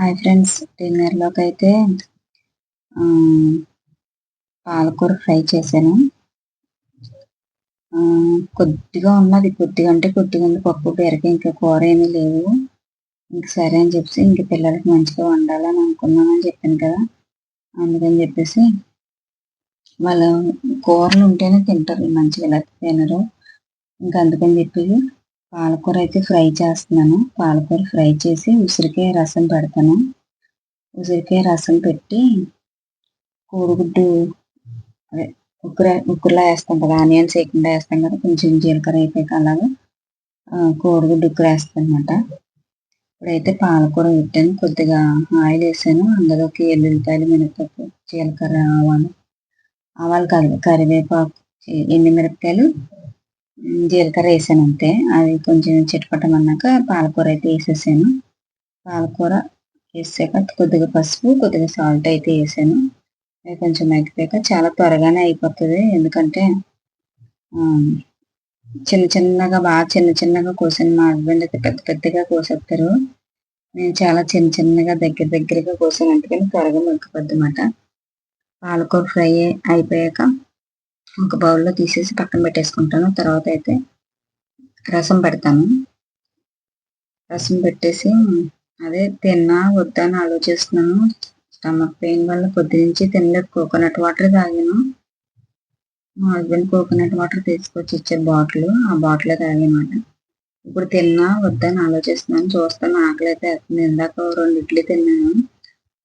Hi friends డిన్నర్లోకి అయితే పాలకూర fry చేశాను. కొద్దిగా ఉన్నది కొద్దిగా అంటే కొద్దిగా ఉంది పప్పు పెరగ ఇంకా కూర ఏమీ లేవు. ఇంక సరే అని చెప్పేసి ఇంక పిల్లలకి మంచిగా వండాలని అనుకున్నామని చెప్పాను కదా. అందుకని చెప్పేసి వాళ్ళ కూరలు ఉంటేనే తింటారు మంచిగా ఇలా తినరు. ఇంకా అందుకని చెప్పి పాలకూర అయితే ఫ్రై చేస్తున్నాను. పాలకూర ఫ్రై చేసి ఉసిరికాయ రసం పెడతాను. ఉసిరికాయ రసం పెట్టి కోడిగుడ్డు అదే ఉక్కుర ఉక్కురలా వేస్తాం కదా ఆనియన్స్ వేయకుండా వేస్తాం కదా కొంచెం జీలకర్ర అయిపోయాక అలాగే కోడిగుడ్డు ఉక్కుర వేస్తాను అనమాట ఇప్పుడైతే పాలకూర పెట్టాను. కొద్దిగా ఆయిల్ వేసాను. అందులోకి ఎల్లుల్లిపాయలు మినపప్పు జీలకర్ర ఆవాలు ఆవాలు కరివేపాకు ఎండు మిరపకాయలు జీలకర్ర వేసాను అంతే. అది కొంచెం చిటపటమన్నాక పాలకూర అయితే వేసేసాను. పాలకూర వేసాక కొద్దిగా పసుపు కొద్దిగా సాల్ట్ అయితే వేసాను. అది కొంచెం మగ్గిపోయాక చాలా త్వరగానే అయిపోతుంది. ఎందుకంటే చిన్న చిన్నగా బాగా చిన్న చిన్నగా కోసాను. మా హస్బెండ్ అయితే పెద్ద పెద్దగా కోసేస్తారు. నేను చాలా చిన్న చిన్నగా దగ్గర దగ్గరగా కోసాను. అందుకని త్వరగా మగ్గిపోద్ది అనమాట పాలకూర ఫ్రై అయిపోయాక ఒక బౌల్లో తీసేసి పక్కన పెట్టేసుకుంటాను. తర్వాత అయితే రసం పెడతాను. రసం పెట్టేసి అదే తిన్నా వద్దా అని ఆలోచిస్తున్నాను. స్టమక్ పెయిన్ వల్ల పొద్దు నుంచి తినలేదు. కోకోనట్ వాటర్ తాగాను. మా హస్బెండ్ కోకోనట్ వాటర్ తీసుకొచ్చి ఇచ్చే బాటిల్. ఆ బాటిల్ తాగానమాట ఇప్పుడు తిన్నా వద్దని ఆలోచిస్తున్నాను. చూస్తాను ఆకలి అయితే ఇందాక రెండు ఇడ్లీ తిన్నాను.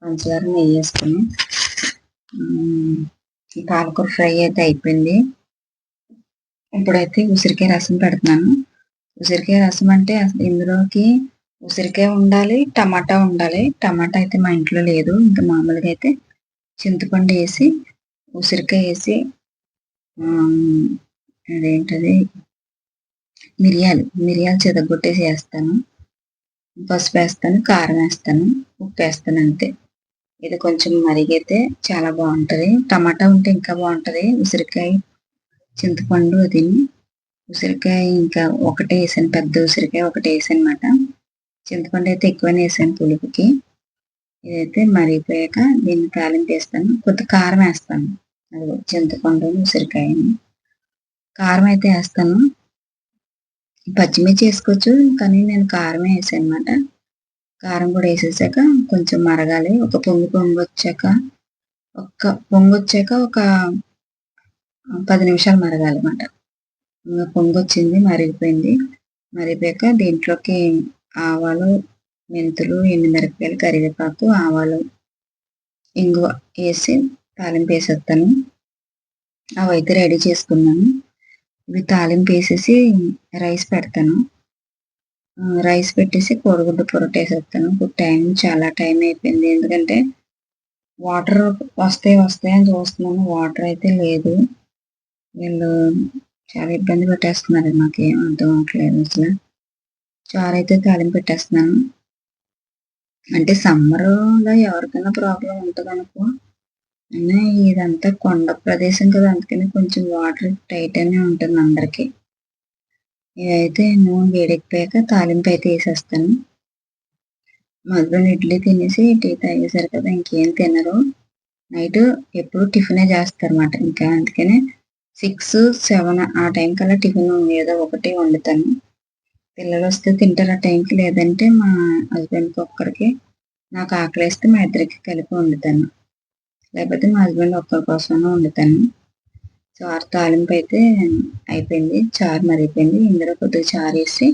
పంచదార నెయ్యి వేసుకుని. పాలకూర ఫ్రై అయితే అయిపోయింది. ఇప్పుడైతే ఉసిరికాయ రసం పెడుతున్నాను. ఉసిరికాయ రసం అంటే ఇందులోకి ఉసిరికాయ ఉండాలి టమాటా ఉండాలి. టమాటా అయితే మా ఇంట్లో లేదు. ఇంకా మామూలుగా అయితే చింతపండు వేసి ఉసిరికాయ వేసి అదేంటది? మిరియాలు మిరియాలు చెదగొట్టేసి వేస్తాను. పసుపు వేస్తాను కారం వేస్తాను ఉప్పు వేస్తాను అంతే. ఇది కొంచెం మరిగితే చాలా బాగుంటుంది. టమాటా ఉంటే ఇంకా బాగుంటుంది. ఉసిరికాయ చింతపండు అది. ఉసిరికాయ ఇంకా ఒకటే వేసాను పెద్ద ఉసిరికాయ ఒకటే వేసాను అనమాట చింతపండు అయితే ఎక్కువనే వేసాను పులుపుకి. ఇదైతే మరిగిపోయాక దీన్ని తాలింపు వేస్తాను. కొత్త కారం వేస్తాను. అది చింతపండు ఉసిరికాయని. కారం అయితే వేస్తాను. పచ్చిమిర్చి వేసుకోవచ్చు కానీ నేను కారమే వేసాను అనమాట కారం కూడా వేసేసాక కొంచెం మరగాలి. ఒక పొంగు పొంగు వచ్చాక ఒక పొంగు వచ్చాక ఒక పది నిమిషాలు మరగాలి అనమాట ఇంకా పొంగు వచ్చింది మరిగిపోయింది. మరిగిపోయాక దీంట్లోకి ఆవాలు మెంతులు ఎండుమిరపకాయలు కరివేపాకు ఆవాలు ఇంగువ వేసి తాలింపు వేసేస్తాను. అవైతే రెడీ చేసుకున్నాను. ఇవి తాలింపు వేసేసి రైస్ పెడతాను. రైస్ పెట్టేసి కోడిగుడ్డు పొరట వేసేస్తాను. ఇప్పుడు టైం చాలా టైం అయిపోయింది. ఎందుకంటే వాటర్ వస్తాయి వస్తాయి అని చూస్తున్నాను. వాటర్ అయితే లేదు. వీళ్ళు చాలా ఇబ్బంది పెట్టేస్తున్నారు. నాకు అర్థం అవ్వట్లేదు అసలు. చారు అయితే తాలింపు పెట్టేస్తున్నాను. అంటే సమ్మర్లో ఎవరికైనా ప్రాబ్లం ఉంటుంది అనుకో. అయినా ఇదంతా కొండ ప్రదేశం కదా. అందుకని కొంచెం వాటర్ టైట్ అనే ఉంటుంది అందరికీ. ఇదైతే నూనె వేడెక్కిపోయాక తాలింపు అయితే వేసేస్తాను. మధ్యలో ఇడ్లీ తినేసి టీ తాగేశారు కదా ఇంకేం తినరు. నైట్ ఎప్పుడు టిఫినే చేస్తారన్నమాట. ఇంకా అందుకనే సిక్స్ సెవెన్ ఆ టైం కల్లా టిఫిన్ ఏదో ఒకటి వండుతాను. పిల్లలు వస్తే తింటారు ఆ టైంకి లేదంటే మా హస్బెండ్కి ఒక్కరికి నాకు ఆకలి వేస్తే మా ఇద్దరికి కలిపి వండుతాను. లేకపోతే మా హస్బెండ్ ఒక్కరి కోసమే వండుతాను. చారు తాలింపు అయితే అయిపోయింది చారు మరిగిపోయింది. ఇందులో కొద్దిగా చారు వేసి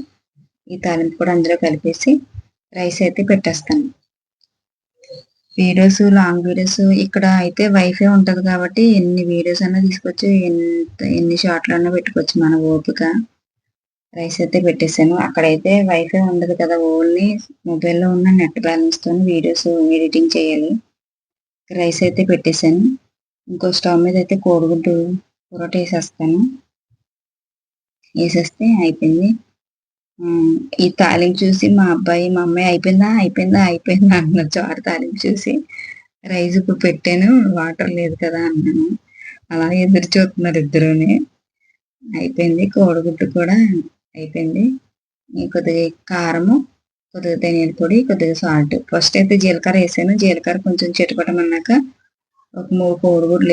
ఈ తాలింపు కూడా అందులో కలిపేసి రైస్ అయితే పెట్టేస్తాను. వీడియోస్ లాంగ్ వీడియోస్ ఇక్కడ అయితే వైఫై ఉంటుంది కాబట్టి ఎన్ని వీడియోస్ అన్నా తీసుకొచ్చి ఎంత ఎన్ని షార్ట్లు అన్నా పెట్టుకోవచ్చు. మన ఓపిక. రైస్ అయితే పెట్టేశాను. అక్కడైతే వైఫై ఉండదు కదా. ఓన్లీ మొబైల్లో ఉన్న నెట్ బ్యాలెన్స్తో వీడియోస్ ఎడిటింగ్ చేయాలి. రైస్ అయితే పెట్టేశాను. ఇంకో స్టవ్ మీద అయితే కోడిగుడ్డు పొరోటా వేసేస్తాను. వేసేస్తే అయిపోయింది ఈ తాలింపు చూసి మా అబ్బాయి మా అమ్మాయి అయిపోయిందా అయిపోయిందా అయిపోయిందా అన్నారు చారు తాలింపు చూసి రైస్ ఇప్పుడు పెట్టాను వాటర్ లేదు కదా అన్నాను అలా ఎదురు చూస్తున్నారు ఇద్దరుని అయిపోయింది కోడిగుడ్డు కూడా అయిపోయింది కొద్దిగా కారము కొద్దిగా ధనియాల పొడి కొద్దిగా సాల్ట్ ఫస్ట్ అయితే జీలకర్ర వేసాను జీలకర్ర కొంచెం చిటపటమన్నాక ఒక మూడు కోడిగుడ్లు